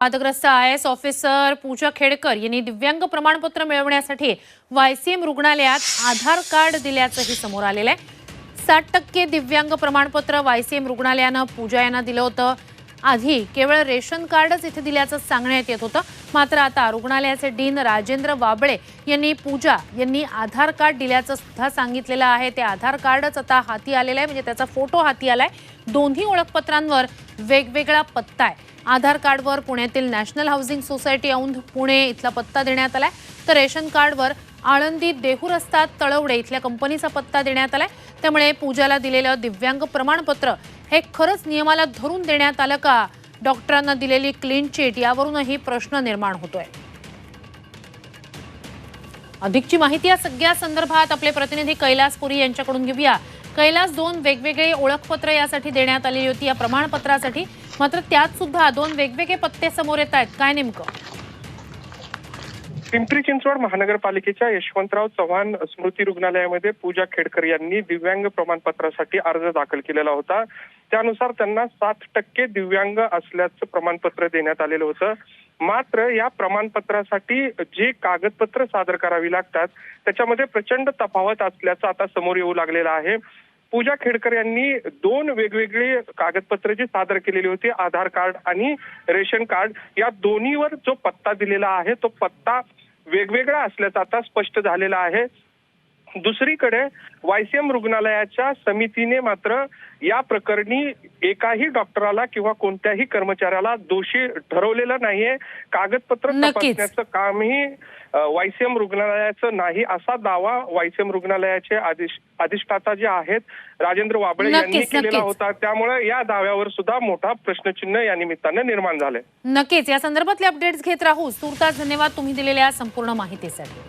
वादग्रस्त I S officer Pooja Khedkar यांनी दिव्यांग प्रमाणपत्र मिळवण्यासाठी वायसीएम रुग्णालयात आधार कार्ड दिल्याचंही समोर आलेलं आहे. साठ टक्के दिव्यांग प्रमाणपत्र वायसीएम रुग्णालयानं पूजा यांना दिलं होतं. आधी केवळ रेशन कार्डच इथे दिल्याचं सांगण्यात येत होतं. मात्र आता रुग्णालयाचे डीन राजेंद्र वाबळे यांनी पूजा यांनी आधार कार्ड दिल्याचं सुद्धा सांगितलेलं आहे. ते आधार कार्डच आता हाती आलेलं आहे. म्हणजे त्याचा फोटो हाती आलाय. दोन्ही ओळखपत्रांवर वेगवेगळा पत्ता आहे. आधार कार्डवर पुण्यातील national housing society Aundh Pune इथला पत्ता देण्यात आलाय. तर रेशन कार्डवर आळंदी देहू रस्ता तळवडे इथल्या कंपनीचा पत्ता देण्यात आलाय. त्यामुळे पूजाला दिलेलं दिव्यांग प्रमाणपत्र हे खरंच नियमाला धरून देण्यात आलं का? डॉक्टरांना दिलेली क्लीन चिट यावरूनही प्रश्न निर्माण होतोय. अधिकची माहिती या सगळ्या संदर्भात आपले प्रतिनिधी कैलास पुरी यांच्याकडून घेऊया. कैलास दोन वेगवेगळे ओळखपत्र यासाठी देण्यात आलेली होती. या प्रमाणपत्रासाठी मात्र त्यात सुद्धा दोन वेगवेगळे पत्ते समोर येत आहेत. काय नेमकं? पिंपरी चिंचवड महानगरपालिकेच्या यशवंतराव चव्हाण स्मृती रुग्णालयामध्ये पूजा खेडकर यांनी दिव्यांग प्रमाणपत्रासाठी अर्ज दाखल केलेला होता. त्यानुसार त्यांना सात टक्के दिव्यांग असल्याचं प्रमाणपत्र देण्यात आलेलं होतं. मात्र या प्रमाणपत्रासाठी जे कागदपत्र सादर करावी लागतात त्याच्यामध्ये प्रचंड तफावत असल्याचं आता समोर येऊ लागलेलं आहे. पूजा खेडकर यांनी दोन वेगवेगळी कागदपत्र जे सादर केलेली होती आधार कार्ड आणि रेशन कार्ड. या दोन्हीवर जो पत्ता दिलेला आहे तो पत्ता वेगवेगळा असल्याचं आता स्पष्ट झालेला आहे. दुसरीकडे वायसीएम रुग्णालयाच्या समितीने मात्र या प्रकरणी एकाही डॉक्टराला किंवा कोणत्याही कर्मचाऱ्याला दोषी ठरवलेलं नाहीये. कागदपत्र. तपासण्याचं कामही वायसीएम रुग्णालयाचं नाही असा दावा वायसीएम रुग्णालयाचे अधिष्ठाता जे आहेत राजेंद्र वाबळे यांनी केलेला. होता. त्यामुळे या दाव्यावर सुद्धा मोठा प्रश्नचिन्ह या निमित्तानं निर्माण झालंय. नक्कीच. या संदर्भातले अपडेट्स घेत राहू. तुर्तास धन्यवाद तुम्ही दिलेल्या संपूर्ण माहितीसाठी.